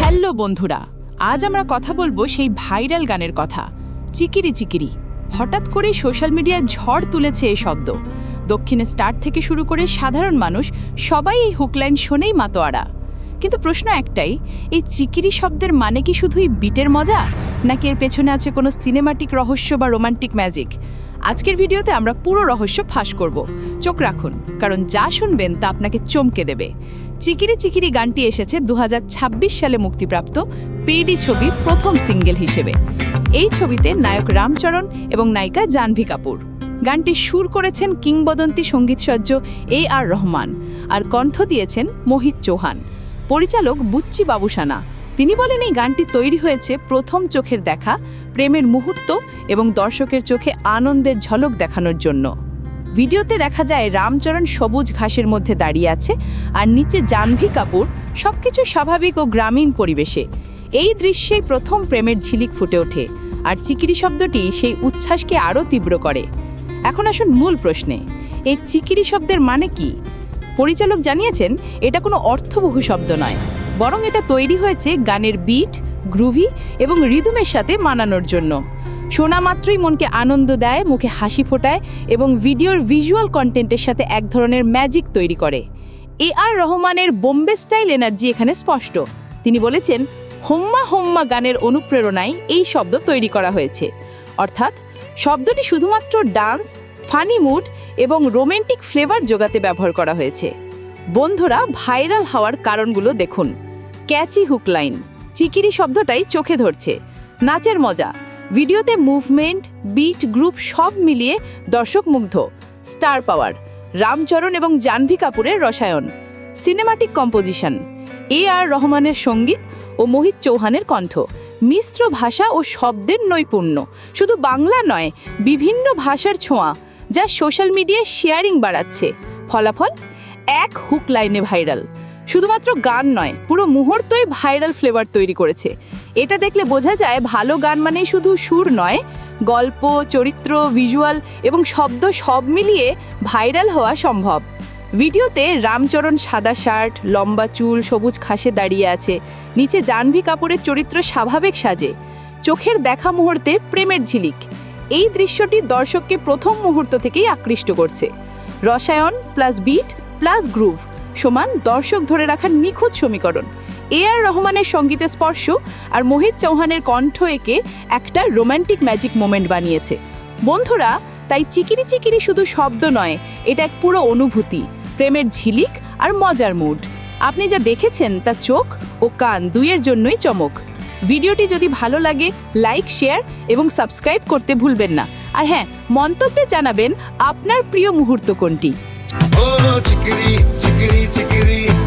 Hello বন্ধুরা, আজ আমরা কথা বলব সেই ভাইরাল গানের কথা, চিকিরি চিকিরি। হঠাৎ করেই সোশ্যাল মিডিয়ায় ঝড় তুলেছে এই শব্দ। দক্ষিণে স্টার থেকে শুরু করে সাধারণ মানুষ সবাই এই হুকলাইন শোনেই মাতোয়ারা। কিন্তু প্রশ্ন একটাই, এই চিকিরি শব্দের মানে কি শুধুই বিটের মজা? নাকি এর পেছনে আছে কোনো সিনেমাটিক রহস্য বা রোমান্টিক ম্যাজিক আজকের ভিডিওতে আমরা পুরো রহস্য ফাঁস করব। চোখ রাখুন, কারণ যা শুনবেন তা আপনাকে চমকে দেবে। চিকিরি চিকিরি গানটি এসেছে দুহাজার ছাব্বিশ সালে মুক্তিপ্রাপ্ত পেডি ছবি প্রথম সিঙ্গেল হিসেবে। এই ছবিতে নায়ক রামচরণ এবং নায়িকা জাহ্নবী কাপুর। গানটি সুর করেছেন কিংবদন্তি সঙ্গীতসজ্জ এ আর রহমান, আর কণ্ঠ দিয়েছেন মোহিত চৌহান। পরিচালক বুচ্চি বাবুসানা। তিনি বলেন, এই গানটি তৈরি হয়েছে প্রথম চোখের দেখা, প্রেমের মুহূর্ত এবং দর্শকের চোখে আনন্দের ঝলক দেখানোর জন্য। ভিডিওতে দেখা যায়, রামচরণ সবুজ ঘাসের মধ্যে দাঁড়িয়ে আছে আর নিচে জাহ্নবী কাপুর সবকিছু স্বাভাবিক ও গ্রামীণ পরিবেশে। এই দৃশ্যেই প্রথম প্রেমের ঝিলিক ফুটে ওঠে আর চিকিরি শব্দটি সেই উচ্ছ্বাসকে আরও তীব্র করে। এখন আসুন মূল প্রশ্নে, এই চিকিরি শব্দের মানে কি? পরিচালক জানিয়েছেন, এটা কোনো অর্থবহু শব্দ নয়। বরং এটা তৈরি হয়েছে গানের বিট গ্রুভি এবং রিদমের সাথে মানানোর জন্য। শোনা মাত্রই মনকে আনন্দ দেয়, মুখে হাসি ফোটায় এবং ভিডিওর ভিজুয়াল কন্টেন্টের সাথে এক ধরনের ম্যাজিক তৈরি করে। এ আর রহমানের বোম্বে স্টাইল এনার্জি এখানে স্পষ্ট। তিনি বলেছেন, হোম্মা হোম্মা গানের অনুপ্রেরণায় এই শব্দ তৈরি করা হয়েছে। অর্থাৎ, শব্দটি শুধুমাত্র ডান্স ফানি মুড এবং রোমান্টিক ফ্লেভার যোগাতে ব্যবহার করা হয়েছে। বন্ধুরা ভাইরাল হওয়ার কারণগুলো দেখুন। ক্যাচি হুকলাইন চিকিরি শব্দটাই চোখে ধরছে। নাচের মজা। ভিডিওতে মুভমেন্ট, বিট, গ্রুপ সব মিলিয়ে দর্শক মুগ্ধ। স্টার পাওয়ার। রামচরণ এবং জাহ্নবী কাপুরের রসায়ন। Cinematic composition. এ আর রহমানের সংগীত ও মোহিত চৌহানের কণ্ঠ। মিশ্র ভাষা ও শব্দের নৈপুণ্য। শুধু বাংলা নয়, বিভিন্ন ভাষার ছোঁয়া যা সোশ্যাল মিডিয়ায় শেয়ারিং বাড়াচ্ছে। ফলাফল, এক হুক লাইনে ভাইরাল। শুধুমাত্র গান নয়, পুরো মুহূর্তই ভাইরাল ফ্লেভার তৈরি করেছে। এটা দেখলে বোঝা যায় ভালো গান মানেই শুধু সুর নয়, গল্প, চরিত্র ভিজুয়াল এবং শব্দ সব মিলিয়ে ভাইরাল হওয়া সম্ভব। ভিডিওতে রামচরণ সাদা শার্ট, লম্বা চুল, সবুজ ঘাসে দাঁড়িয়ে আছে, নিচে জাহ্নবী কাপুরের চরিত্র স্বাভাবিক সাজে, চোখের দেখা মুহূর্তে প্রেমের ঝিলিক। এই দৃশ্যটি দর্শককে প্রথম মুহূর্ত থেকেই আকৃষ্ট করছে। রসায়ন প্লাস বিট প্লাস গ্রুভ। সমান দর্শক ধরে রাখার নিখুঁত সমীকরণ। এ আর রহমানের সঙ্গীতে স্পর্শ আর মোহিত চৌহানের কণ্ঠ একে একটা রোমান্টিক ম্যাজিক মোমেন্ট বানিয়েছে। বন্ধুরা, তাই চিকিরি চিকিরি শুধু শব্দ নয়, এটা এক পুরো অনুভূতি, প্রেমের ঝিলিক আর মজার মুড আপনি যা দেখেছেন তা চোখ ও কান দুইয়ের জন্যই চমক। ভিডিওটি যদি ভালো লাগে লাইক শেয়ার এবং সাবস্ক্রাইব করতে ভুলবেন না। আর হ্যাঁ মন্তব্যে জানাবেন আপনার প্রিয় মুহূর্ত কোনটি? ও চিকিরি চিকিরি চিকিরি